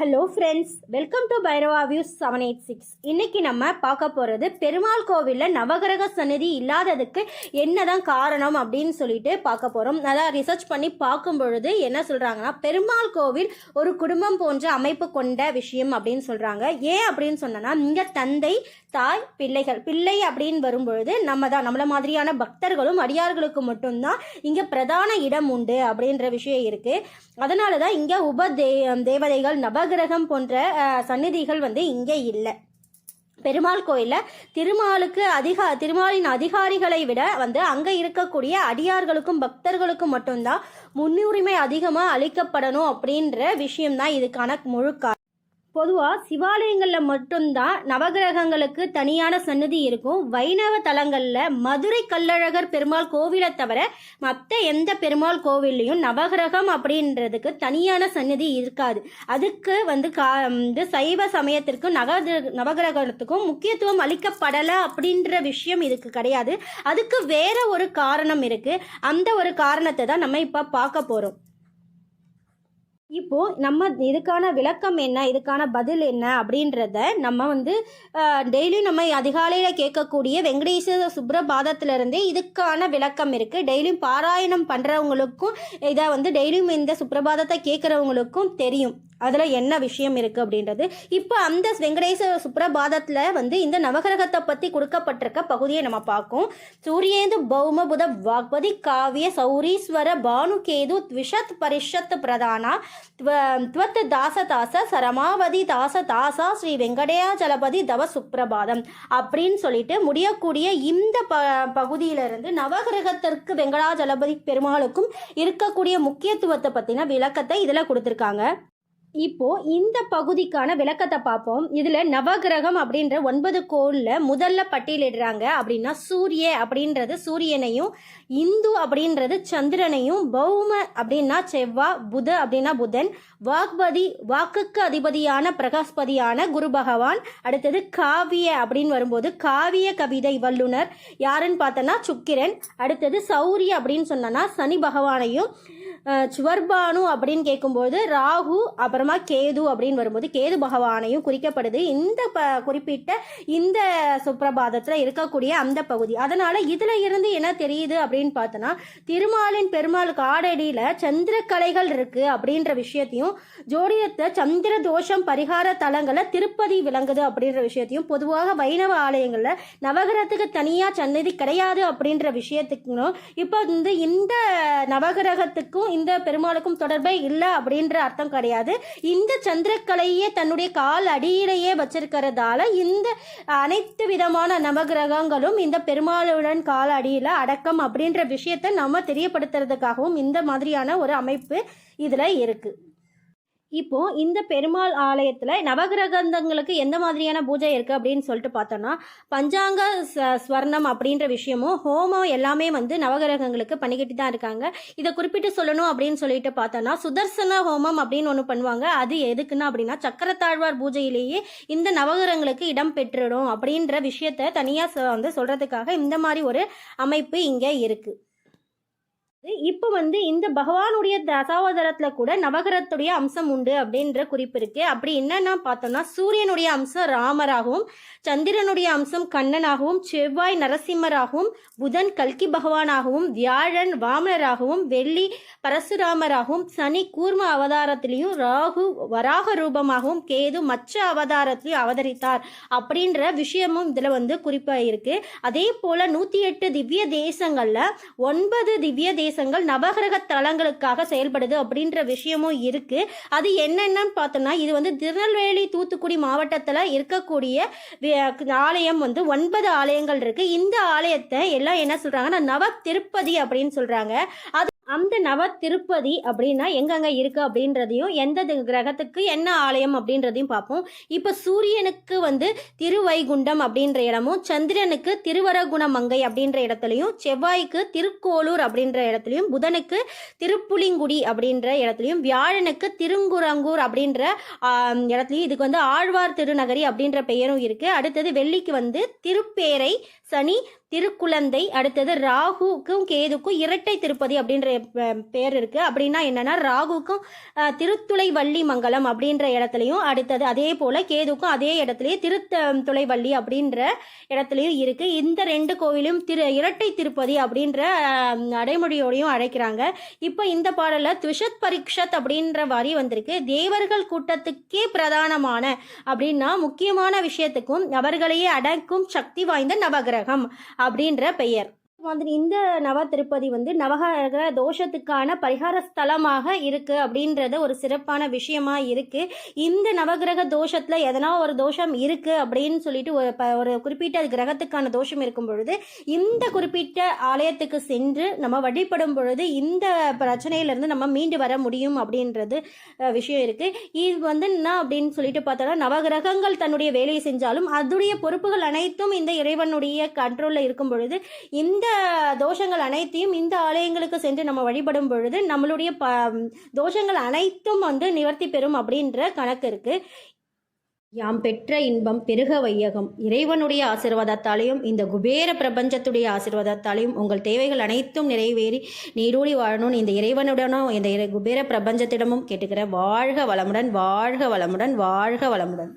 Hello friends welcome to Bhairava views seven eight six இன்றைக்கி நம்ம பார்க்க போகிறது பெருமாள் கோவிலில் நவகிரக சன்னதி இல்லாததுக்கு என்னதான் காரணம் அப்படின்னு சொல்லிட்டு பார்க்க போகிறோம் அதான் ரிசர்ச் பண்ணி பார்க்கும் பொழுது என்ன சொல்கிறாங்கன்னா பெருமாள் கோவில் ஒரு குடும்பம் போன்ற அமைப்பு கொண்ட விஷயம் அப்படின்னு சொல்கிறாங்க ஏன் அப்படின்னு சொன்னோன்னா இங்கே தந்தை தாய் பிள்ளைகள் பிள்ளை அப்படின்னு வரும்பொழுது நம்ம தான் நம்மள மாதிரியான பக்தர்களும் அடியார்களுக்கு மட்டும்தான் இங்கே பிரதான இடம் உண்டு அப்படின்ற விஷயம் இருக்குது அதனால தான் இங்கே உப தே தேவதைகள் நவகிரகம் போன்ற சந்நிதிகள் வந்து இங்கே இல்லை. பெருமாள் கோயிலில் திருமாலுக்கு அதிகா திருமாலின் அதிகாரிகளை விட வந்து அங்கே இருக்கக்கூடிய அடியார்களுக்கும் பக்தர்களுக்கும் மட்டும்தான் முன்னுரிமை அதிகமாக அளிக்கப்படணும் அப்படின்ற விஷயம்தான் இதுக்கான முழுக்கா பொதுவாக சிவாலயங்களில் மட்டும்தான் நவகிரகங்களுக்கு தனியான சன்னதி இருக்கும். வைணவ தலங்களில் மதுரை கள்ளழகர் பெருமாள் கோவிலை தவிர மற்ற எந்த பெருமாள் கோவில்லையும் நவகிரகம் அப்படின்றதுக்கு தனியான சன்னதி இருக்காது. அதுக்கு வந்து கா வந்து சைவ சமயத்திற்கும் நக நவகிரகத்துக்கும் முக்கியத்துவம் அளிக்கப்படலை அப்படின்ற விஷயம் இதுக்கு கிடையாது. அதுக்கு வேற ஒரு காரணம் இருக்குது அந்த ஒரு காரணத்தை தான் நம்ம இப்போ பார்க்க போகிறோம் இப்போ நம்ம இதுக்கான விளக்கம் என்ன? இதுக்கான பதில் என்ன? அப்படின்றத நம்ம வந்து டெய்லியும் நம்ம அதிகாலையில் கேட்கக்கூடிய வெங்கடேஸ்வர சுப்ரபாதத்திலிருந்தே இதுக்கான விளக்கம் இருக்குது டெய்லியும் பாராயணம் பண்ணுறவங்களுக்கும் இதை வந்து டெய்லியும் இந்த சுப்ரபாதத்தை கேட்குறவங்களுக்கும் தெரியும். அதில் என்ன விஷயம் இருக்குது அப்படின்றது. இப்போ அந்த வெங்கடேஸ்வர சுப்ரபாதத்தில் வந்து இந்த நவகிரகத்தை பற்றி கொடுக்கப்பட்டிருக்க பகுதியை நம்ம பார்க்கும். சூரியேந்து பௌம புத வாக்பதி காவிய சௌரீஸ்வர பானுகேது த்விஷத் பரிஷத் பிரதானா த்வ- த்வத் தாச தாச சரமாவதி தாச தாசா ஸ்ரீ வெங்கடேயாச்சலபதி தவ சுப்ரபாதம் அப்படின்னு சொல்லிட்டு முடியக்கூடிய இந்த ப பகுதியிலிருந்து நவகிரகத்திற்கு வெங்கடாஜலபதி பெருமாளுக்கும் இருக்கக்கூடிய முக்கியத்துவத்தை பற்றின விளக்கத்தை இதில் கொடுத்துருக்காங்க. இப்போ இந்த பகுதிக்கான விளக்கத்தை பார்ப்போம். இதுல நவகிரகம் அப்படின்ற ஒன்பது கோள்ல முதல்ல பட்டியலிடுறாங்க அப்படின்னா சூரிய அப்படின்றது சூரியனையும் இந்து அப்படின்றது சந்திரனையும் பௌம அப்படின்னா செவ்வாய் புத அப்படின்னா புதன் வாக்பதி வாக்குக்கு அதிபதியான பிரகாஸ்பதியான குரு பகவான் அடுத்தது காவிய அப்படின்னு வரும்போது காவிய கவிதை வல்லுனர் யாருன்னு பார்த்தோன்னா சுக்கிரன் அடுத்தது சௌரிய அப்படின்னு சொன்னோன்னா சனி பகவானையும் சுவர்பானு அப்படின்னு கேட்கும்போது ராகு அப்புறமா கேது அப்படின்னு வரும்போது கேது பகவானையும் குறிக்கப்படுது. இந்த ப குறிப்பிட்ட இந்த சுப்பிரபாதத்தில் இருக்கக்கூடிய அந்த பகுதி. அதனால் இதில் இருந்து என்ன தெரியுது அப்படின்னு பார்த்தோன்னா திருமாலின் பெருமாள் காடடியில் சந்திரக்கலைகள் இருக்குது அப்படின்ற விஷயத்தையும் ஜோடியத்தை சந்திர தோஷம் பரிகார தலங்களை திருப்பதி விளங்குது அப்படின்ற விஷயத்தையும் பொதுவாக வைணவ ஆலயங்களில் நவகிரகத்துக்கு தனியாக சன்னதி கிடையாது அப்படின்ற விஷயத்துக்கும் இப்போ வந்து இந்த நவகிரகத்துக்கும் இந்த பெருமாளுக்கும் தொடர்பே இல்லை அப்படின்ற அர்த்தம் கிடையாது. இந்த சந்திரக்கலையே தன்னுடைய கால் அடியிலேயே வச்சிருக்கிறதால இந்த அனைத்து விதமான நவகிரகங்களும் இந்த பெருமாளுடன் கால் அடியில் அடக்கம் அப்படின்ற விஷயத்தை நம்ம தெரியப்படுத்துறதுக்காகவும் இந்த மாதிரியான ஒரு அமைப்பு இதில் இருக்குது இப்போ இந்த பெருமாள் ஆலயத்தில் நவகிரகங்களுக்கு எந்த மாதிரியான பூஜை இருக்குது அப்படின்னு சொல்லிட்டு பார்த்தோன்னா பஞ்சாங்க ஸ் ஸ்வர்ணம் அப்படின்ற விஷயமும் ஹோமம் எல்லாமே வந்து நவகிரகங்களுக்கு பண்ணிக்கிட்டு தான் இருக்காங்க. இதை குறிப்பிட்டு சொல்லணும் அப்படின்னு சொல்லிட்டு பார்த்தோன்னா சுதர்சன ஹோமம் அப்படின்னு ஒன்று பண்ணுவாங்க. அது எதுக்குன்னா அப்படின்னா சக்கரத்தாழ்வார் பூஜையிலேயே இந்த நவகிரகங்களுக்கு இடம் பெற்றுடும் அப்படின்ற விஷயத்த தனியாக வந்து சொல்கிறதுக்காக இந்த மாதிரி ஒரு அமைப்பு இங்கே இருக்குது இப்போ வந்து இந்த பகவானுடைய தசாவதாரத்தில் கூட நவகிரகத்துடைய அம்சம் உண்டு அப்படின்ற குறிப்பு இருக்கு. அப்படி என்னன்னா பார்த்தோம்னா சூரியனுடைய அம்சம் ராமராகவும் சந்திரனுடைய அம்சம் கண்ணனாகவும் செவ்வாய் நரசிம்மராகவும் புதன் கல்கி பகவானாகவும் வியாழன் வாமனராகவும் வெள்ளி பரசுராமராகவும் சனி கூர்ம அவதாரத்திலையும் ராகு வராக ரூபமாகவும் கேது மச்ச அவதாரத்திலையும் அவதரித்தார் அப்படின்ற விஷயமும் இதில் வந்து குறிப்பாக இருக்கு. அதே போல நூற்றி எட்டு திவ்ய தேசங்களில் ஒன்பது திவ்ய பிரதேசங்கள் நவகிரக தலங்களுக்காக செயல்படுது அப்படின்ற விஷயமும் இருக்கு. அது என்னென்னு பார்த்தோம்னா இது வந்து திருநெல்வேலி தூத்துக்குடி மாவட்டத்தில் இருக்கக்கூடிய ஆலயம் வந்து ஒன்பது ஆலயங்கள் இருக்கு. இந்த ஆலயத்தை எல்லாம் என்ன சொல்றாங்கன்னா நவ திருப்பதி அப்படின்னு சொல்றாங்க. அது அந்த நவ திருப்பதி அப்படின்னா எங்கெங்கே இருக்குது அப்படின்றதையும் எந்த கிரகத்துக்கு என்ன ஆலயம் அப்படின்றதையும் பார்ப்போம். இப்போ சூரியனுக்கு வந்து திருவைகுண்டம் அப்படின்ற இடமும் சந்திரனுக்கு திருவரகுணமங்கை அப்படின்ற இடத்துலையும் செவ்வாய்க்கு திருக்கோளூர் அப்படின்ற இடத்துலையும் புதனுக்கு திருப்புலிங்குடி அப்படின்ற இடத்துலையும் வியாழனுக்கு திருங்குரங்கூர் அப்படின்ற இடத்துலையும் இதுக்கு வந்து ஆழ்வார் திருநகரி அப்படின்ற பெயரும் இருக்குது அடுத்தது வெள்ளிக்கு வந்து திருப்பேரை சனி திருக்குழந்தை அடுத்தது ராகுக்கும் கேதுக்கும் இரட்டை திருப்பதி அப்படின்ற பேர் இருக்குது அப்படின்னா என்னென்னா ராகுக்கும் திருத்துளைவள்ளி திருத்துளை வள்ளி மங்கலம் அப்படின்ற இடத்துலையும் அடுத்தது அதே போல் கேதுக்கும் அதே இடத்துலையே திருத்துளை வள்ளி அப்படின்ற இடத்துலையும் இருக்குது இந்த ரெண்டு கோவிலும் திரு இரட்டை திருப்பதி அப்படின்ற நடைமொழியோடையும் அழைக்கிறாங்க. இப்போ இந்த பாடலில் துஷத் பரீட்சத் அப்படின்ற வரி வந்திருக்கு. தேவர்கள் கூட்டத்துக்கே பிரதானமான அப்படின்னா முக்கியமான விஷயத்துக்கும் அவர்களையே அடக்கும் சக்தி வாய்ந்த நவகிரகம் அப்படின்ற பெயர். வந்து இந்த நவ திருப்பதி வந்து நவகரக தோஷத்துக்கான பரிகார ஸ்தலமாக இருக்கு அப்படின்றது ஒரு சிறப்பான விஷயமா இருக்கு. இந்த நவகிரக தோஷத்துல எதனா ஒரு தோஷம் இருக்கு அப்படின்னு சொல்லிட்டு ஒரு ப- ஒரு குறிப்பிட்ட கிரகத்துக்கான தோஷம் இருக்கும் பொழுது இந்த குறிப்பிட்ட ஆலயத்துக்கு சென்று நம்ம வழிபடும் பொழுது இந்த பிரச்சனையிலிருந்து நம்ம மீண்டு வர முடியும் அப்படின்றது விஷயம் இருக்கு. இது வந்து என்ன அப்படின்னு சொல்லிட்டு பார்த்தோம்னா நவகிரகங்கள் தன்னுடைய வேலையை செஞ்சாலும் அதுடைய பொறுப்புகள் அனைத்தும் இந்த இறைவனுடைய கண்ட்ரோல்ல இருக்கும் பொழுது இந்த தோஷங்கள் அனைத்தையும் இந்த ஆலயங்களுக்கு சென்று நம்ம வழிபடும் பொழுது நம்மளுடைய ப தோஷங்கள் அனைத்தும் வந்து நிவர்த்தி பெறும் அப்படின்ற கணக்கு இருக்கு. யாம் பெற்ற இன்பம் பெருக வையகம். இறைவனுடைய ஆசீர்வாதத்தாலையும் இந்த குபேர பிரபஞ்சத்துடைய ஆசீர்வாதத்தாலையும் உங்கள் தேவைகள் அனைத்தும் நிறைவேறி நீரூடி வாழணும்னு இந்த இறைவனுடனும் இந்த இறை- குபேர பிரபஞ்சத்திடமும் கேட்டுக்கிறேன் வாழ்க வளமுடன் வாழ்க வளமுடன் வாழ்க வளமுடன்.